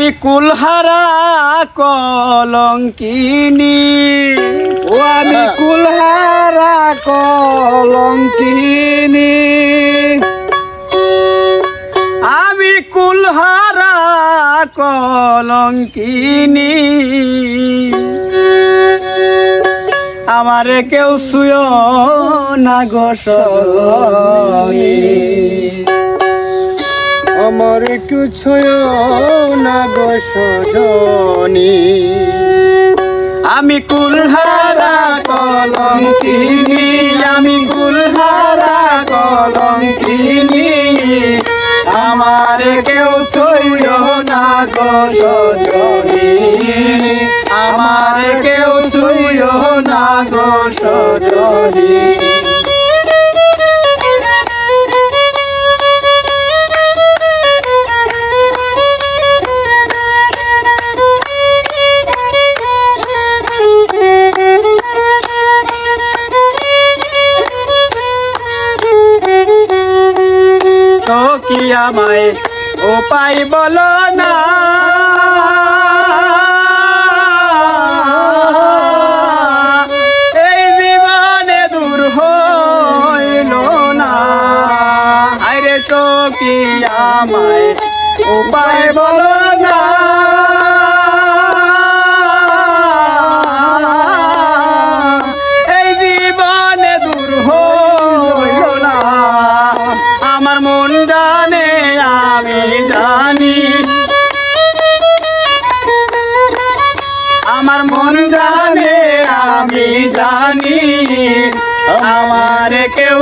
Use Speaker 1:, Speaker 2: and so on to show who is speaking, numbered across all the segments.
Speaker 1: আমি কুলহারা কলঙ্কিনী। ও আমি কুলহারা কলঙ্কিনী। আমি কুলহারা কলঙ্কিনী। আমারে কেউ শুয় না গো সজনী। আমার কিছু না বসনি আমি কুলহারা কলম কিনি, আমি কুলহারা কলম কিনি। আমার কেউ ছয় না গো আমায়। ও পাই বলো না। এই জীবনে দূর হইল না। আরে কি আমায়। উপায় বলো কেউ,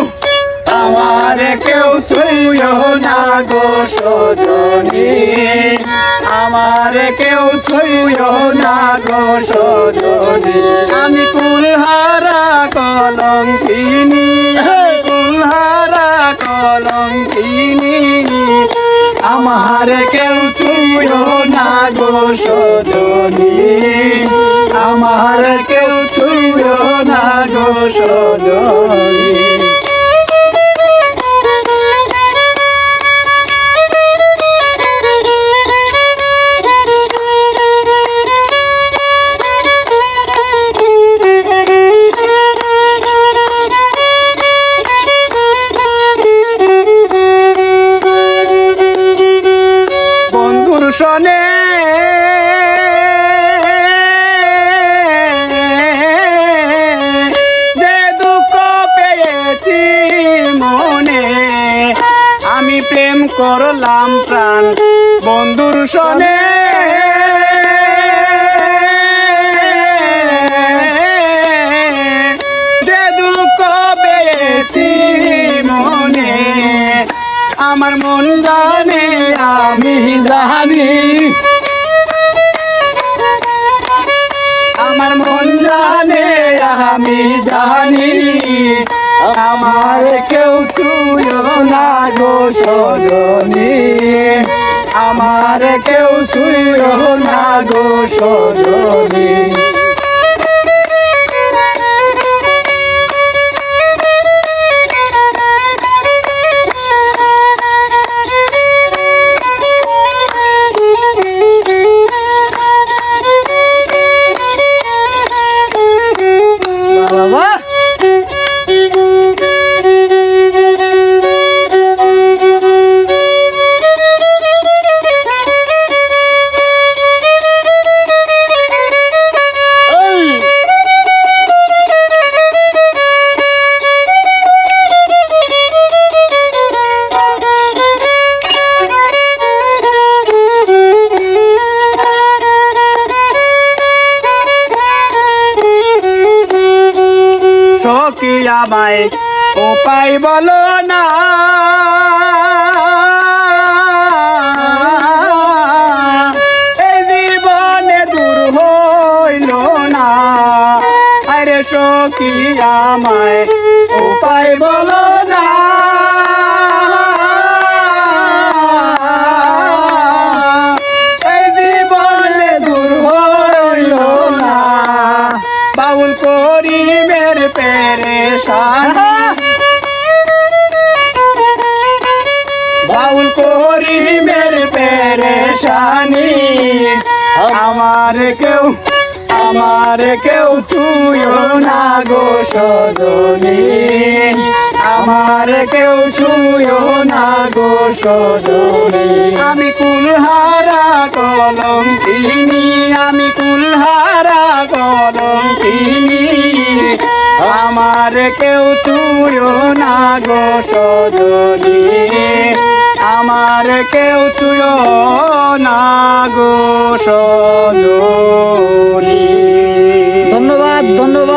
Speaker 1: আমার কেউ শুয় না গো সজনী। আমার কেউ শুয় না গো সজনী। আমি কুলহারা কলঙ্কিনী, আমি কুলহারা কলঙ্কিনী। আমার কেউ ছুঁয় না গো সজনী। আমার কেউ ছুঁয় না গো সজনী। সনে যে দুঃখ পেয়েছি মনে, আমি প্রেম করলাম প্রাণ বন্ধুর পেয়েছি মনে, আমার মন জানে আমি জানি। আমার মন জানে, আমি জানি। আমার কেউ ছুঁয় না গো সজনী। আমার কেউ ছুঁয় না গো সজনী। আমায়। উপায় বলো না। এই জীবনে দূর হইল না। আরে সখী আমায়। উপায় বলো না। পেরেশান বাউল করি মের পেরেশানি। আমার কেউ আমার কেউ ছুঁয়ো না গো সজনী। আমার কেউ ছুঁয়ো না গো সজনী। আমি কুলহারা আর কেউ তুইও না গো সজনী। আমার কেউ তুইও না গো সজনী। ধন্যবাদ ধন্যবাদ।